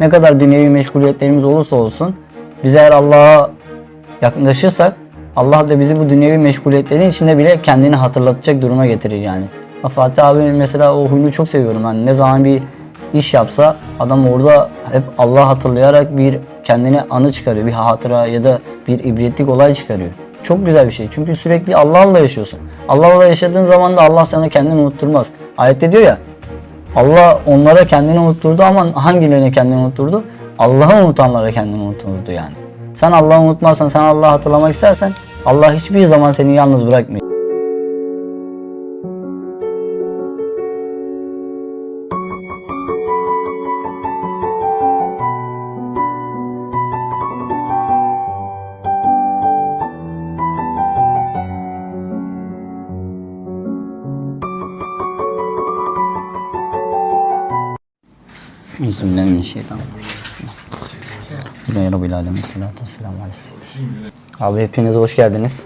Ne kadar dünyevi meşguliyetlerimiz olursa olsun biz eğer Allah'a yaklaşırsak Allah da bizi bu dünyevi meşguliyetlerin içinde bile kendini hatırlatacak duruma getirir yani. Fatih abi mesela o huyunu çok seviyorum. Yani ne zaman bir iş yapsa adam orada hep Allah hatırlayarak bir kendine anı çıkarıyor. Bir hatıra ya da bir ibretlik olay çıkarıyor. Çok güzel bir şey. Çünkü sürekli Allah'la yaşıyorsun. Allah'la yaşadığın zaman da Allah sana kendini unutturmaz. Ayette diyor ya Allah onlara kendini unutturdu ama hangilerine kendini unutturdu? Allah'ı unutanlara kendini unutturdu yani. Sen Allah'ı unutmazsan, sen Allah'ı hatırlamak istersen Allah hiçbir zaman seni yalnız bırakmıyor. Bismillahirrahmanirrahim. Rabbil alemin. Salatu. Abi hepiniz hoş geldiniz.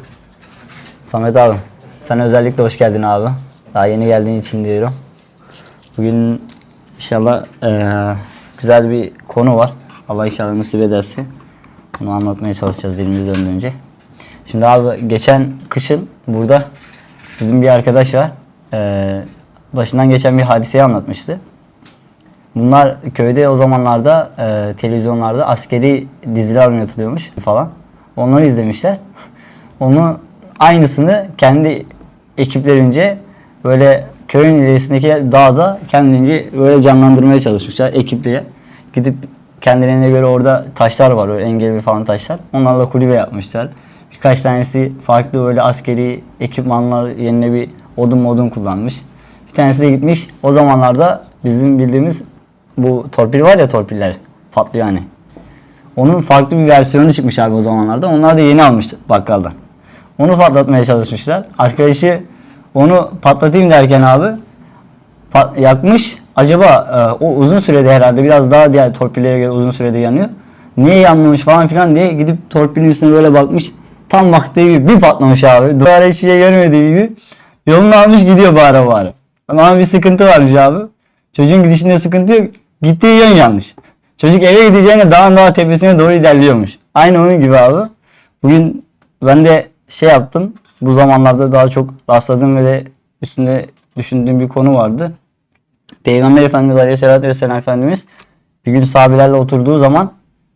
Samet abi, sen özellikle hoş geldin abi. Daha yeni geldiğin için diyorum. Bugün inşallah eee, güzel bir konu var. Allah inşallah nasip ederse. Bunu anlatmaya çalışacağız dilimiz döndüğünce. Şimdi abi geçen kışın burada bizim bir arkadaş var. Eee, başından geçen bir hadiseyi anlatmıştı. Bunlar köyde o zamanlarda e, televizyonlarda askeri diziler oynatılıyormuş falan. Onları izlemişler. Onu aynısını kendi ekiplerince böyle köyün ilerisindeki dağda kendince böyle canlandırmaya çalışmışlar ekiple. Gidip kendilerine göre orada taşlar var öyle engelli falan taşlar. Onlarla kulübe yapmışlar. Birkaç tanesi farklı böyle askeri ekipmanlar yerine bir odun modun kullanmış. Bir tanesi de gitmiş o zamanlarda bizim bildiğimiz bu torpil var ya torpiller patlıyor hani. Onun farklı bir versiyonu çıkmış abi o zamanlarda. Onlar da yeni almıştı bakkaldan. Onu patlatmaya çalışmışlar. Arkadaşı onu patlatayım derken abi pat- yakmış. Acaba e, o uzun sürede herhalde biraz daha diğer torpillere göre uzun sürede yanıyor. Niye yanmamış falan filan diye gidip torpilin üstüne böyle bakmış. Tam baktığı gibi bir patlamış abi. Duvara hiçbir şey görmediği gibi. Yolunu almış gidiyor bağıra bağıra. Ama bir sıkıntı varmış abi. Çocuğun gidişinde sıkıntı yok. Gittiği yön yanlış. Çocuk eve gideceğine dağın daha tepesine doğru ilerliyormuş. Aynı onun gibi abi. Bugün ben de şey yaptım. Bu zamanlarda daha çok rastladığım ve de üstünde düşündüğüm bir konu vardı. Peygamber Efendimiz Aleyhisselatü Vesselam Efendimiz bir gün sahabelerle oturduğu zaman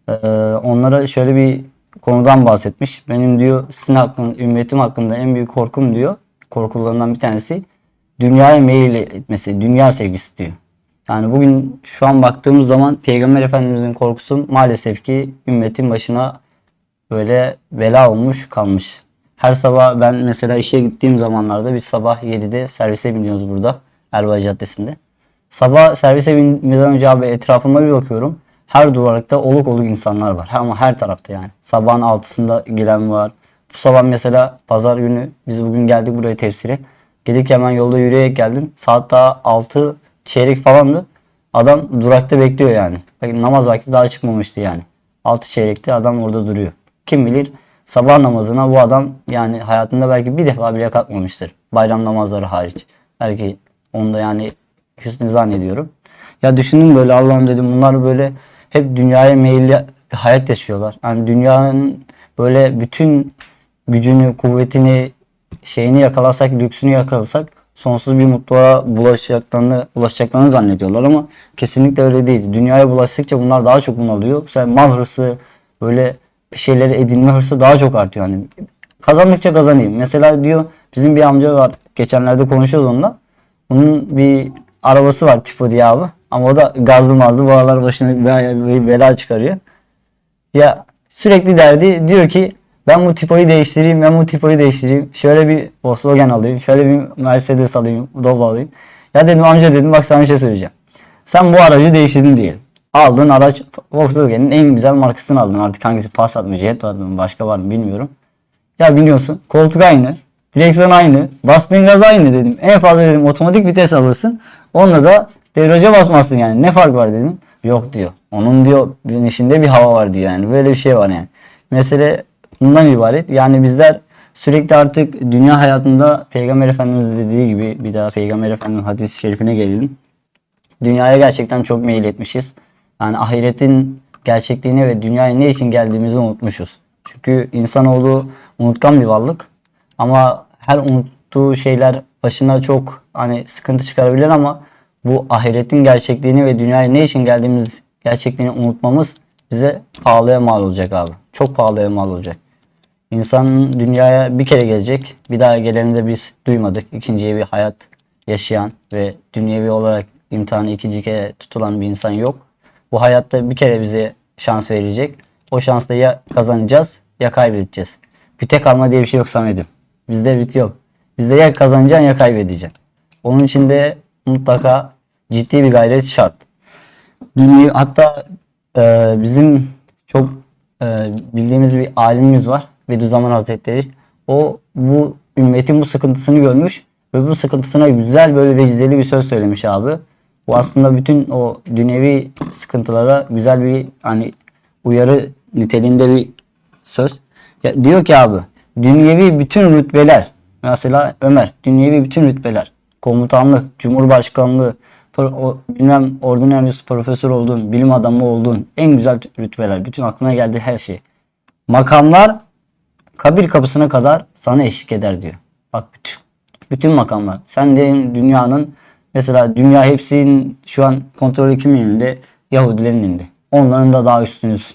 eee, onlara şöyle bir konudan bahsetmiş. Benim diyor sizin hakkında, ümmetim hakkında en büyük korkum diyor. Korkularından bir tanesi dünyaya meyil etmesi, dünya sevgisi diyor. Yani bugün şu an baktığımız zaman Peygamber Efendimizin korkusu maalesef ki ümmetin başına böyle bela olmuş kalmış. Her sabah ben mesela işe gittiğim zamanlarda biz sabah 7'de servise biniyoruz burada Erbay Caddesi'nde. Sabah servise binmeden önce abi etrafıma bir bakıyorum. Her duvarda oluk oluk insanlar var. Ama her tarafta yani. Sabahın altısında gelen var. Bu sabah mesela pazar günü biz bugün geldik buraya tefsire. Gelirken hemen yolda yürüyerek geldim. Saat daha 6 çeyrek falandı. Adam durakta bekliyor yani. Belki namaz vakti daha çıkmamıştı yani. 6 çeyrekte adam orada duruyor. Kim bilir sabah namazına bu adam yani hayatında belki bir defa bile kalkmamıştır. Bayram namazları hariç. Belki onda yani hüsnü zannediyorum. Ya düşündüm böyle Allah'ım dedim bunlar böyle hep dünyaya meyilli bir hayat yaşıyorlar. Yani dünyanın böyle bütün gücünü, kuvvetini, şeyini yakalasak, lüksünü yakalasak sonsuz bir mutluluğa bulaşacaklarını, ulaşacaklarını zannediyorlar ama kesinlikle öyle değil. Dünyaya bulaştıkça bunlar daha çok bunalıyor. Mesela mal hırsı, böyle bir şeyleri edinme hırsı daha çok artıyor. Yani kazandıkça kazanayım. Mesela diyor bizim bir amca var. Geçenlerde konuşuyoruz onunla. Onun bir arabası var tipo diye abi. Ama o da gazlı mazlı bu aralar başına bir bela çıkarıyor. Ya sürekli derdi diyor ki ben bu tipoyu değiştireyim, ben bu tipoyu değiştireyim. Şöyle bir Volkswagen alayım, şöyle bir Mercedes alayım, Doblo alayım. Ya dedim amca dedim bak sana bir şey söyleyeceğim. Sen bu aracı değiştirdin diyelim. Aldığın araç Volkswagen'in en güzel markasını aldın. Artık hangisi Passat mı, Jet mı, başka var mı bilmiyorum. Ya biliyorsun koltuk aynı, direksiyon aynı, bastığın gaz aynı dedim. En fazla dedim otomatik vites alırsın. Onunla da debriyaja basmazsın yani. Ne fark var dedim. Yok diyor. Onun diyor binişinde bir hava var diyor yani. Böyle bir şey var yani. Mesele bundan ibaret. Yani bizler sürekli artık dünya hayatında Peygamber Efendimiz de dediği gibi bir daha Peygamber Efendimiz hadis-i şerifine gelelim. Dünyaya gerçekten çok meyil etmişiz. Yani ahiretin gerçekliğini ve dünyaya ne için geldiğimizi unutmuşuz. Çünkü insanoğlu unutkan bir varlık. Ama her unuttuğu şeyler başına çok hani sıkıntı çıkarabilir ama bu ahiretin gerçekliğini ve dünyaya ne için geldiğimiz gerçekliğini unutmamız bize pahalıya mal olacak abi. Çok pahalıya mal olacak. İnsan dünyaya bir kere gelecek. Bir daha geleni de biz duymadık. İkinciye bir hayat yaşayan ve dünyevi olarak imtihanı ikinci kere tutulan bir insan yok. Bu hayatta bir kere bize şans verecek. O şansla ya kazanacağız ya kaybedeceğiz. Büte kalma diye bir şey yok Samet'im. Bizde bit yok. Bizde ya kazanacaksın ya kaybedeceksin. Onun için de mutlaka ciddi bir gayret şart. Dünya, hatta e, bizim çok e, bildiğimiz bir alimimiz var. Bediüzzaman Hazretleri. O bu ümmetin bu sıkıntısını görmüş ve bu sıkıntısına güzel böyle vecizeli bir söz söylemiş abi. Bu aslında bütün o dünyevi sıkıntılara güzel bir hani uyarı niteliğinde bir söz. Ya, diyor ki abi dünyevi bütün rütbeler mesela Ömer dünyevi bütün rütbeler komutanlık, cumhurbaşkanlığı, o, bilmem ordinarius profesör olduğun, bilim adamı olduğun en güzel rütbeler, bütün aklına geldiği her şey. Makamlar kabir kapısına kadar sana eşlik eder diyor. Bak bütün, bütün makamlar. Sen de dünyanın mesela dünya hepsinin şu an kontrolü kimin elinde? Yahudilerin elinde. Onların da daha üstünüz.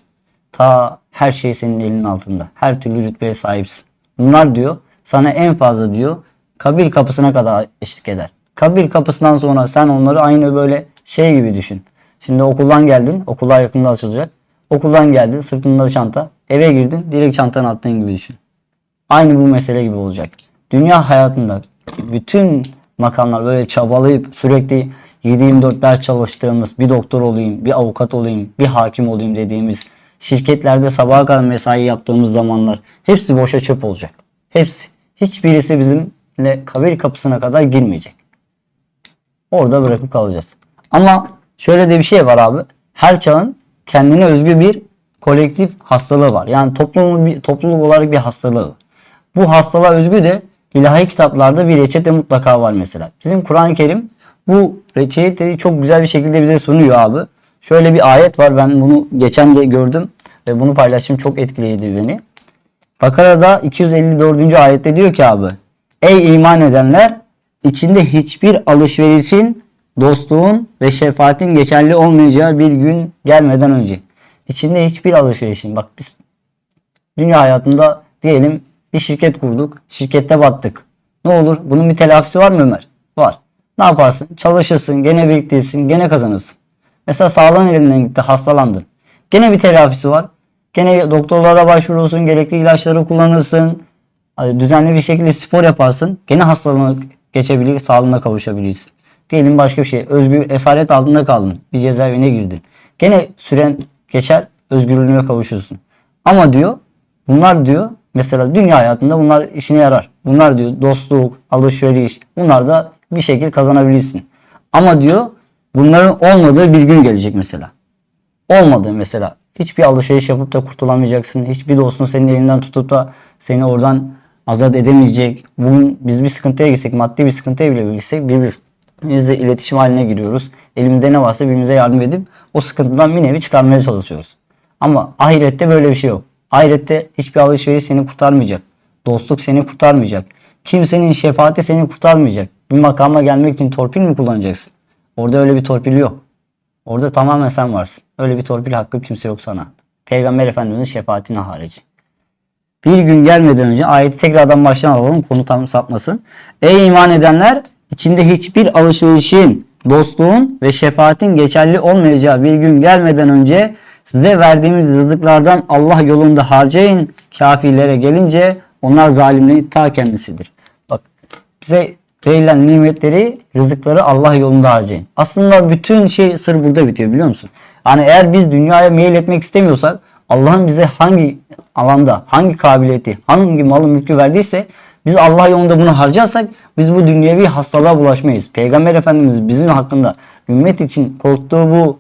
Ta her şey senin elinin altında. Her türlü rütbeye sahipsin. Bunlar diyor sana en fazla diyor kabir kapısına kadar eşlik eder. Kabir kapısından sonra sen onları aynı böyle şey gibi düşün. Şimdi okuldan geldin. Okullar yakında açılacak. Okuldan geldin. Sırtında çanta. Eve girdin. Direkt çantanı attığın gibi düşün. Aynı bu mesele gibi olacak. Dünya hayatında bütün makamlar böyle çabalayıp sürekli 7-24 ders çalıştığımız bir doktor olayım, bir avukat olayım, bir hakim olayım dediğimiz şirketlerde sabaha kadar mesai yaptığımız zamanlar hepsi boşa çöp olacak. Hepsi. Hiçbirisi bizimle kabir kapısına kadar girmeyecek. Orada bırakıp kalacağız. Ama şöyle de bir şey var abi. Her çağın kendine özgü bir kolektif hastalığı var. Yani toplumun bir topluluk olarak bir hastalığı. Bu hastalığa özgü de ilahi kitaplarda bir reçete mutlaka var mesela. Bizim Kur'an-ı Kerim bu reçeteyi çok güzel bir şekilde bize sunuyor abi. Şöyle bir ayet var. Ben bunu geçen de gördüm ve bunu paylaştım. Çok etkileydi beni. Bakara'da 254. ayette diyor ki abi Ey iman edenler içinde hiçbir alışverişin, dostluğun ve şefaatin geçerli olmayacağı bir gün gelmeden önce. İçinde hiçbir alışverişin. Bak biz dünya hayatında diyelim bir şirket kurduk. Şirkette battık. Ne olur? Bunun bir telafisi var mı Ömer? Var. Ne yaparsın? Çalışırsın, gene biriktirirsin, gene kazanırsın. Mesela sağlığın elinden gitti, hastalandın. Gene bir telafisi var. Gene doktorlara başvurursun, gerekli ilaçları kullanırsın. Düzenli bir şekilde spor yaparsın. Gene hastalığına geçebilir, sağlığına kavuşabilirsin. Diyelim başka bir şey. Özgür, esaret altında kaldın. Bir cezaevine girdin. Gene süren geçer, özgürlüğüne kavuşursun. Ama diyor, bunlar diyor, mesela dünya hayatında bunlar işine yarar. Bunlar diyor dostluk, alışveriş, bunlar da bir şekilde kazanabilirsin. Ama diyor, bunların olmadığı bir gün gelecek mesela olmadı mesela. Hiçbir alışveriş yapıp da kurtulamayacaksın. Hiçbir dostun senin elinden tutup da seni oradan azat edemeyecek. Bugün biz bir sıkıntıya gitsek, maddi bir sıkıntıya bile girsek birbirimizle iletişim haline giriyoruz. Elimizde ne varsa birbirimize yardım edip o sıkıntıdan bir nevi çıkarmaya çalışıyoruz. Ama ahirette böyle bir şey yok. Ahirette hiçbir alışveriş seni kurtarmayacak. Dostluk seni kurtarmayacak. Kimsenin şefaati seni kurtarmayacak. Bir makama gelmek için torpil mi kullanacaksın? Orada öyle bir torpil yok. Orada tamamen sen varsın. Öyle bir torpil hakkı kimse yok sana. Peygamber Efendimiz'in şefaatine harici. Bir gün gelmeden önce ayeti tekrardan baştan alalım konu tam sapmasın. Ey iman edenler içinde hiçbir alışverişin, dostluğun ve şefaatin geçerli olmayacağı bir gün gelmeden önce size verdiğimiz rızıklardan Allah yolunda harcayın. Kafirlere gelince onlar zalimlerin ta kendisidir. Bak bize verilen nimetleri, rızıkları Allah yolunda harcayın. Aslında bütün şey sır burada bitiyor biliyor musun? Yani eğer biz dünyaya meyil etmek istemiyorsak Allah'ın bize hangi alanda, hangi kabiliyeti, hangi malı mülkü verdiyse biz Allah yolunda bunu harcarsak biz bu dünyevi hastalığa bulaşmayız. Peygamber Efendimiz bizim hakkında ümmet için korktuğu bu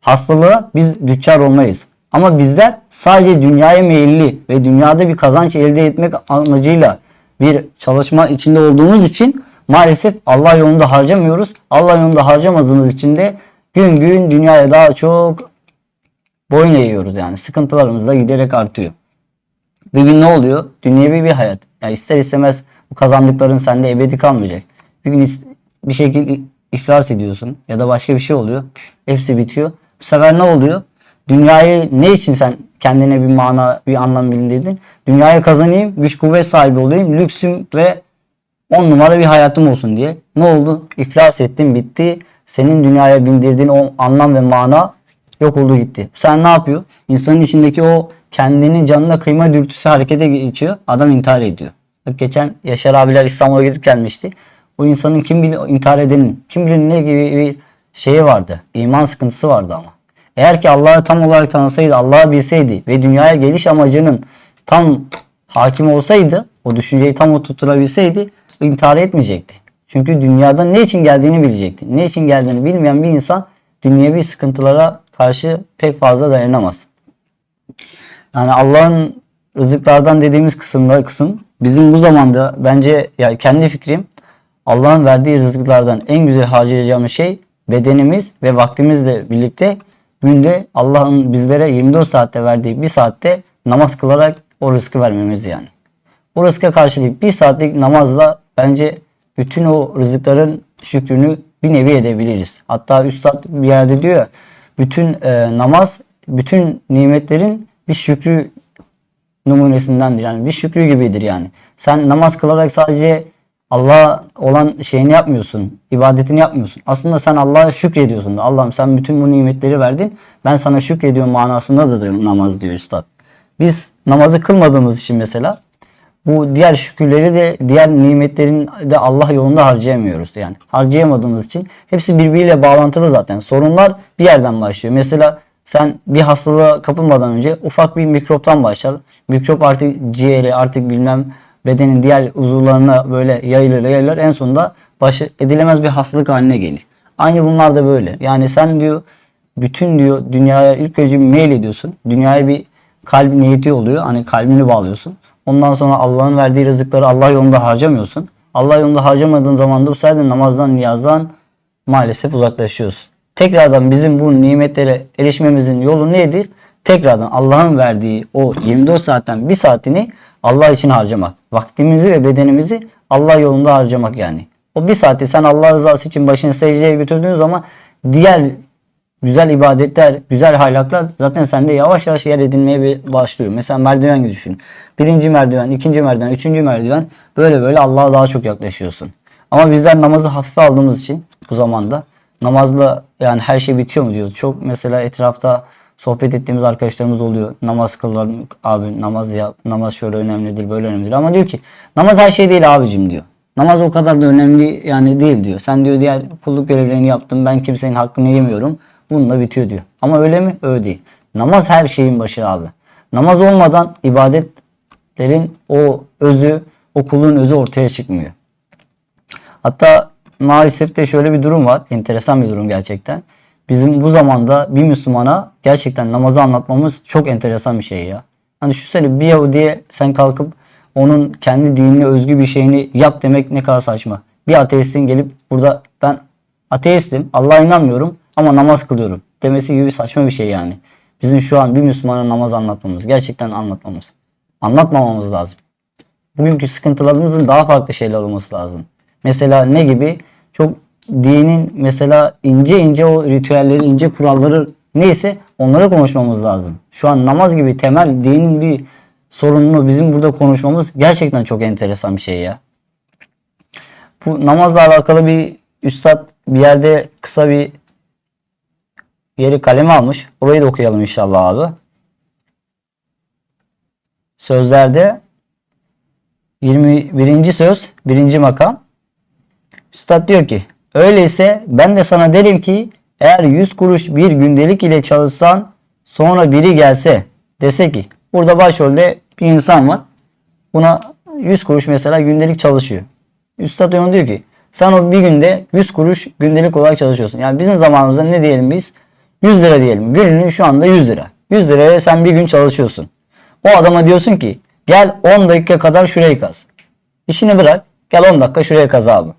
hastalığa biz düçar olmayız. Ama bizler sadece dünyaya meyilli ve dünyada bir kazanç elde etmek amacıyla bir çalışma içinde olduğumuz için maalesef Allah yolunda harcamıyoruz. Allah yolunda harcamadığımız için de gün gün dünyaya daha çok boyun eğiyoruz yani. Sıkıntılarımız da giderek artıyor. Bir gün ne oluyor? Dünyevi bir hayat. Yani ister istemez bu kazandıkların sende ebedi kalmayacak. Bir gün bir şekilde iflas ediyorsun ya da başka bir şey oluyor. Hepsi bitiyor. Bu sefer ne oluyor? Dünyayı ne için sen kendine bir mana, bir anlam bildirdin? Dünyayı kazanayım, güç kuvvet sahibi olayım, lüksüm ve on numara bir hayatım olsun diye. Ne oldu? İflas ettin, bitti. Senin dünyaya bindirdiğin o anlam ve mana yok oldu gitti. Sen ne yapıyor? İnsanın içindeki o kendinin canına kıyma dürtüsü harekete geçiyor. Adam intihar ediyor. Bak Geçen Yaşar abiler İstanbul'a gidip gelmişti. O insanın kim bilir intihar edenin kim bilir ne gibi bir şeyi vardı. İman sıkıntısı vardı ama. Eğer ki Allah'ı tam olarak tanısaydı, Allah'ı bilseydi ve dünyaya geliş amacının tam hakim olsaydı, o düşünceyi tam oturtabilseydi intihar etmeyecekti. Çünkü dünyada ne için geldiğini bilecekti. Ne için geldiğini bilmeyen bir insan dünyevi sıkıntılara karşı pek fazla dayanamaz. Yani Allah'ın rızıklardan dediğimiz kısımda kısım bizim bu zamanda bence ya kendi fikrim Allah'ın verdiği rızıklardan en güzel harcayacağımız şey bedenimiz ve vaktimizle birlikte günde Allah'ın bizlere 24 saatte verdiği bir saatte namaz kılarak o rızkı vermemiz yani. O rızka karşılık bir saatlik namazla bence bütün o rızıkların şükrünü bir nevi edebiliriz. Hatta Üstad bir yerde diyor bütün e, namaz bütün nimetlerin bir şükrü numunesindendir. Yani bir şükrü gibidir yani. Sen namaz kılarak sadece Allah'a olan şeyini yapmıyorsun. ibadetini yapmıyorsun. Aslında sen Allah'a şükrediyorsun da. Allah'ım sen bütün bu nimetleri verdin. Ben sana şükrediyorum manasında da diyor namaz diyor üstad. Biz namazı kılmadığımız için mesela bu diğer şükürleri de diğer nimetlerin de Allah yolunda harcayamıyoruz yani. Harcayamadığımız için hepsi birbiriyle bağlantılı zaten. Sorunlar bir yerden başlıyor. Mesela sen bir hastalığa kapılmadan önce ufak bir mikroptan başlar. Mikrop artık ciğeri artık bilmem bedenin diğer uzuvlarına böyle yayılır yayılır en sonunda baş edilemez bir hastalık haline gelir. Aynı bunlar da böyle. Yani sen diyor bütün diyor dünyaya ilk önce bir mail ediyorsun. Dünyaya bir kalp niyeti oluyor. Hani kalbini bağlıyorsun. Ondan sonra Allah'ın verdiği rızıkları Allah yolunda harcamıyorsun. Allah yolunda harcamadığın zaman da bu sayede namazdan, niyazdan maalesef uzaklaşıyorsun. Tekrardan bizim bu nimetlere erişmemizin yolu nedir? Tekrardan Allah'ın verdiği o 24 saatten bir saatini Allah için harcamak. Vaktimizi ve bedenimizi Allah yolunda harcamak yani. O bir saati sen Allah rızası için başını secdeye götürdüğün zaman diğer güzel ibadetler, güzel haylaklar zaten sende yavaş yavaş yer edinmeye başlıyor. Mesela merdiven gibi düşün. Birinci merdiven, ikinci merdiven, üçüncü merdiven böyle böyle Allah'a daha çok yaklaşıyorsun. Ama bizler namazı hafife aldığımız için bu zamanda namazla yani her şey bitiyor mu diyoruz. Çok mesela etrafta sohbet ettiğimiz arkadaşlarımız oluyor. Namaz kılalım abi namaz ya namaz şöyle önemli değil böyle önemli değil. Ama diyor ki namaz her şey değil abicim diyor. Namaz o kadar da önemli yani değil diyor. Sen diyor diğer kulluk görevlerini yaptın ben kimsenin hakkını yemiyorum. Bununla bitiyor diyor. Ama öyle mi? Öyle değil. Namaz her şeyin başı abi. Namaz olmadan ibadetlerin o özü, o kulun özü ortaya çıkmıyor. Hatta maalesef de şöyle bir durum var. Enteresan bir durum gerçekten. Bizim bu zamanda bir Müslümana gerçekten namazı anlatmamız çok enteresan bir şey ya. Hani düşünsene bir Yahudi'ye sen kalkıp onun kendi dinine özgü bir şeyini yap demek ne kadar saçma. Bir ateistin gelip burada ben ateistim, Allah'a inanmıyorum ama namaz kılıyorum demesi gibi saçma bir şey yani. Bizim şu an bir Müslümana namaz anlatmamız, gerçekten anlatmamız. Anlatmamamız lazım. Bugünkü sıkıntılarımızın daha farklı şeyler olması lazım. Mesela ne gibi? Çok dinin mesela ince ince o ritüelleri, ince kuralları neyse onları konuşmamız lazım. Şu an namaz gibi temel dinin bir sorununu bizim burada konuşmamız gerçekten çok enteresan bir şey ya. Bu namazla alakalı bir üstad bir yerde kısa bir yeri kaleme almış. Orayı da okuyalım inşallah abi. Sözlerde 21. söz 1. makam. Üstad diyor ki öyleyse ben de sana derim ki eğer 100 kuruş bir gündelik ile çalışsan sonra biri gelse dese ki burada başrolde bir insan var. Buna 100 kuruş mesela gündelik çalışıyor. Üstad ona diyor ki sen o bir günde 100 kuruş gündelik olarak çalışıyorsun. Yani bizim zamanımızda ne diyelim biz? 100 lira diyelim. Gününün şu anda 100 lira. 100 liraya sen bir gün çalışıyorsun. O adama diyorsun ki gel 10 dakika kadar şurayı kaz. İşini bırak gel 10 dakika şuraya kaz abi.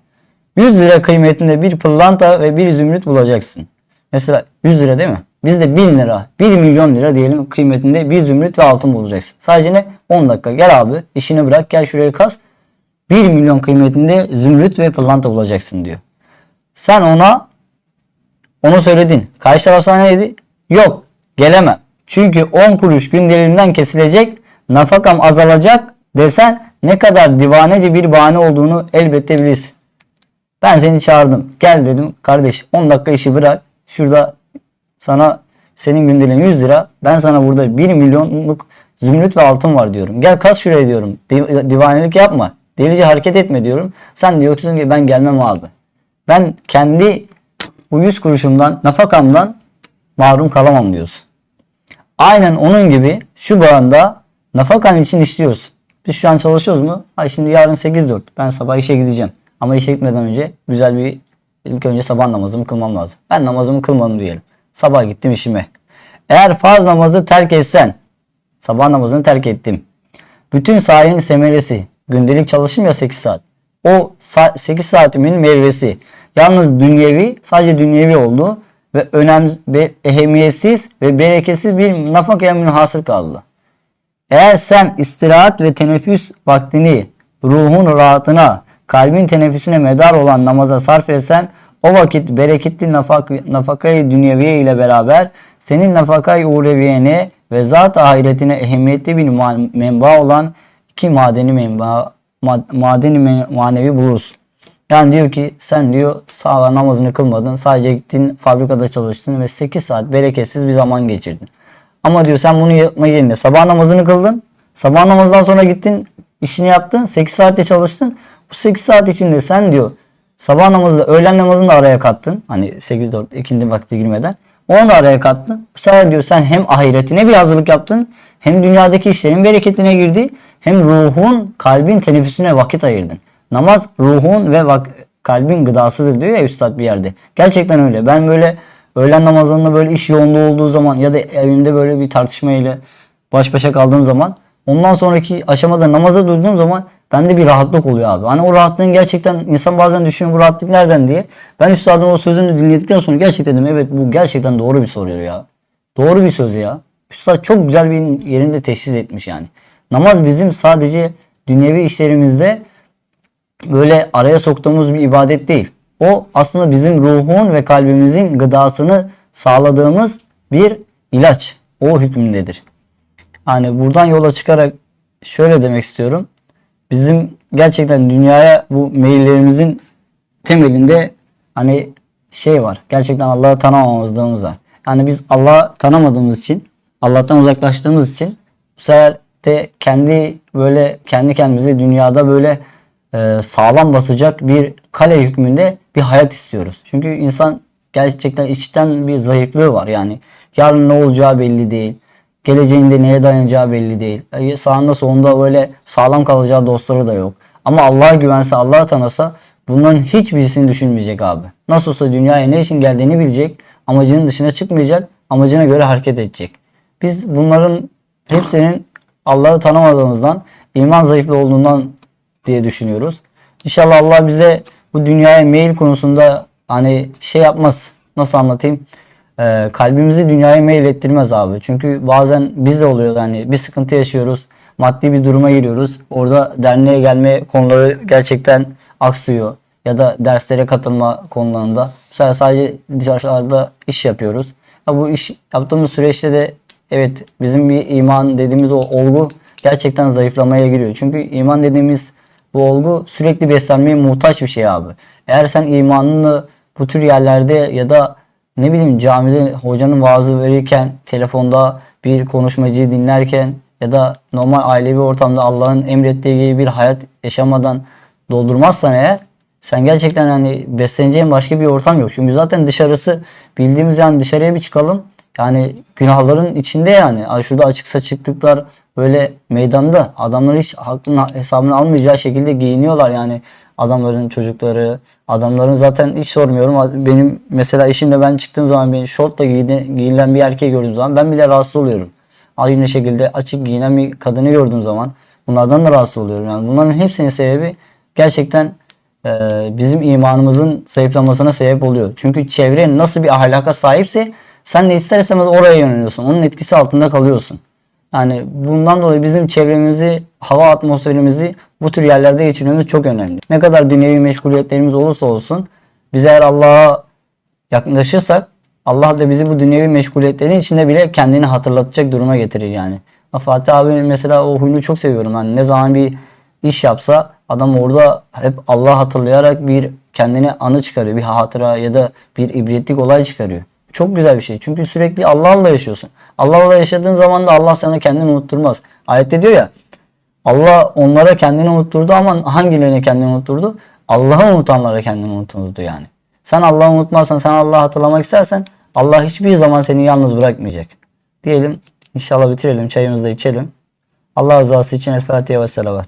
100 lira kıymetinde bir pırlanta ve bir zümrüt bulacaksın. Mesela 100 lira değil mi? Bizde 1000 lira, 1 milyon lira diyelim kıymetinde bir zümrüt ve altın bulacaksın. Sadece ne? 10 dakika gel abi işini bırak gel şuraya kas. 1 milyon kıymetinde zümrüt ve pırlanta bulacaksın diyor. Sen ona onu söyledin. Karşı taraf sana ne dedi? Yok gelemem. Çünkü 10 kuruş gündeliğimden kesilecek, nafakam azalacak desen ne kadar divanece bir bahane olduğunu elbette bilirsin. Ben seni çağırdım. Gel dedim. Kardeş 10 dakika işi bırak. Şurada sana senin gündeliğin 100 lira. Ben sana burada 1 milyonluk zümrüt ve altın var diyorum. Gel kas şuraya diyorum. Div- divanelik yapma. Delice hareket etme diyorum. Sen diyorsun ki ben gelmem abi. Ben kendi bu 100 kuruşumdan, nafakamdan mahrum kalamam diyorsun. Aynen onun gibi şu bağında nafakan için işliyorsun. Biz şu an çalışıyoruz mu? Ay şimdi yarın 8-4. Ben sabah işe gideceğim. Ama işe gitmeden önce güzel bir ilk önce sabah namazımı kılmam lazım. Ben namazımı kılmadım diyelim. Sabah gittim işime. Eğer farz namazı terk etsen, sabah namazını terk ettim. Bütün sayenin semeresi, gündelik çalışım ya 8 saat. O sa- 8 saatimin meyvesi. Yalnız dünyevi, sadece dünyevi oldu ve önem ve ehemmiyetsiz ve bereketsiz bir nafakaya münhasır kaldı. Eğer sen istirahat ve teneffüs vaktini ruhun rahatına, kalbin teneffüsüne medar olan namaza sarf etsen o vakit bereketli nafak, nafakayı dünyeviye ile beraber senin nafakayı uğreviyene ve zat ahiretine ehemmiyetli bir menba olan iki madeni menba, ma- madeni manevi bulursun. Yani diyor ki sen diyor sabah namazını kılmadın sadece gittin fabrikada çalıştın ve 8 saat bereketsiz bir zaman geçirdin. Ama diyor sen bunu yapma yerine sabah namazını kıldın. Sabah namazından sonra gittin işini yaptın 8 saatte çalıştın. Bu 8 saat içinde sen diyor sabah namazı öğlen namazını da araya kattın. Hani 8-4 ikindi vakti girmeden. Onu da araya kattın. Bu sefer diyor sen hem ahiretine bir hazırlık yaptın. Hem dünyadaki işlerin bereketine girdi. Hem ruhun kalbin teneffüsüne vakit ayırdın. Namaz ruhun ve vak- kalbin gıdasıdır diyor ya üstad bir yerde. Gerçekten öyle. Ben böyle öğlen namazlarında böyle iş yoğunluğu olduğu zaman ya da evimde böyle bir tartışma ile baş başa kaldığım zaman ondan sonraki aşamada namaza durduğum zaman bende bir rahatlık oluyor abi. Hani o rahatlığın gerçekten insan bazen düşünüyor bu rahatlık nereden diye. Ben üstadın o sözünü dinledikten sonra gerçekten dedim evet bu gerçekten doğru bir soruyor ya. Doğru bir söz ya. Üstad çok güzel bir yerinde teşhis etmiş yani. Namaz bizim sadece dünyevi işlerimizde böyle araya soktuğumuz bir ibadet değil. O aslında bizim ruhun ve kalbimizin gıdasını sağladığımız bir ilaç. O hükmündedir. Hani buradan yola çıkarak şöyle demek istiyorum. Bizim gerçekten dünyaya bu meyillerimizin temelinde hani şey var. Gerçekten Allah'ı tanımamamızlığımız var. Yani biz Allah'ı tanımadığımız için, Allah'tan uzaklaştığımız için bu sefer de kendi böyle kendi kendimize dünyada böyle e, sağlam basacak bir kale hükmünde bir hayat istiyoruz. Çünkü insan gerçekten içten bir zayıflığı var. Yani yarın ne olacağı belli değil. Geleceğinde neye dayanacağı belli değil. Sağında solunda böyle sağlam kalacağı dostları da yok. Ama Allah'a güvense, Allah'a tanısa bunların hiçbirisini düşünmeyecek abi. Nasıl olsa dünyaya ne için geldiğini bilecek. Amacının dışına çıkmayacak. Amacına göre hareket edecek. Biz bunların hepsinin Allah'ı tanımadığımızdan, iman zayıflığı olduğundan diye düşünüyoruz. İnşallah Allah bize bu dünyaya meyil konusunda hani şey yapmaz. Nasıl anlatayım? Ee, kalbimizi dünyaya meyil ettirmez abi. Çünkü bazen biz de oluyor yani bir sıkıntı yaşıyoruz. Maddi bir duruma giriyoruz. Orada derneğe gelme konuları gerçekten aksıyor. Ya da derslere katılma konularında. Bu sefer sadece dışarıda iş yapıyoruz. Ya bu iş yaptığımız süreçte de evet bizim bir iman dediğimiz o olgu gerçekten zayıflamaya giriyor. Çünkü iman dediğimiz bu olgu sürekli beslenmeye muhtaç bir şey abi. Eğer sen imanını bu tür yerlerde ya da ne bileyim camide hocanın vaazı verirken, telefonda bir konuşmacıyı dinlerken ya da normal ailevi ortamda Allah'ın emrettiği gibi bir hayat yaşamadan doldurmazsan eğer sen gerçekten hani besleneceğin başka bir ortam yok. Çünkü zaten dışarısı bildiğimiz yani dışarıya bir çıkalım. Yani günahların içinde yani. Şurada açık saçıklıklar böyle meydanda. Adamlar hiç hakkın hesabını almayacağı şekilde giyiniyorlar yani. Adamların çocukları, adamların zaten hiç sormuyorum. Benim mesela eşimle ben çıktığım zaman bir şortla giyine- giyinilen bir erkeği gördüğüm zaman ben bile rahatsız oluyorum. Aynı şekilde açık giyinen bir kadını gördüğüm zaman bunlardan da rahatsız oluyorum. Yani bunların hepsinin sebebi gerçekten e, bizim imanımızın zayıflamasına sebep oluyor. Çünkü çevre nasıl bir ahlaka sahipse Sen de ister istemez oraya yöneliyorsun. Onun etkisi altında kalıyorsun. Yani bundan dolayı bizim çevremizi, hava atmosferimizi bu tür yerlerde geçirmemiz çok önemli. Ne kadar dünyevi meşguliyetlerimiz olursa olsun biz eğer Allah'a yaklaşırsak Allah da bizi bu dünyevi meşguliyetlerin içinde bile kendini hatırlatacak duruma getirir yani. Fatih abi mesela o huyunu çok seviyorum. Hani ne zaman bir iş yapsa adam orada hep Allah hatırlayarak bir kendine anı çıkarıyor. Bir hatıra ya da bir ibretlik olay çıkarıyor. Çok güzel bir şey. Çünkü sürekli Allah'la yaşıyorsun. Allah'la yaşadığın zaman da Allah sana kendini unutturmaz. Ayette diyor ya Allah onlara kendini unutturdu ama hangilerine kendini unutturdu? Allah'ı unutanlara kendini unutturdu yani. Sen Allah'ı unutmazsan, sen Allah'ı hatırlamak istersen Allah hiçbir zaman seni yalnız bırakmayacak. Diyelim inşallah bitirelim, çayımızı da içelim. Allah rızası için El Fatiha ve selavat.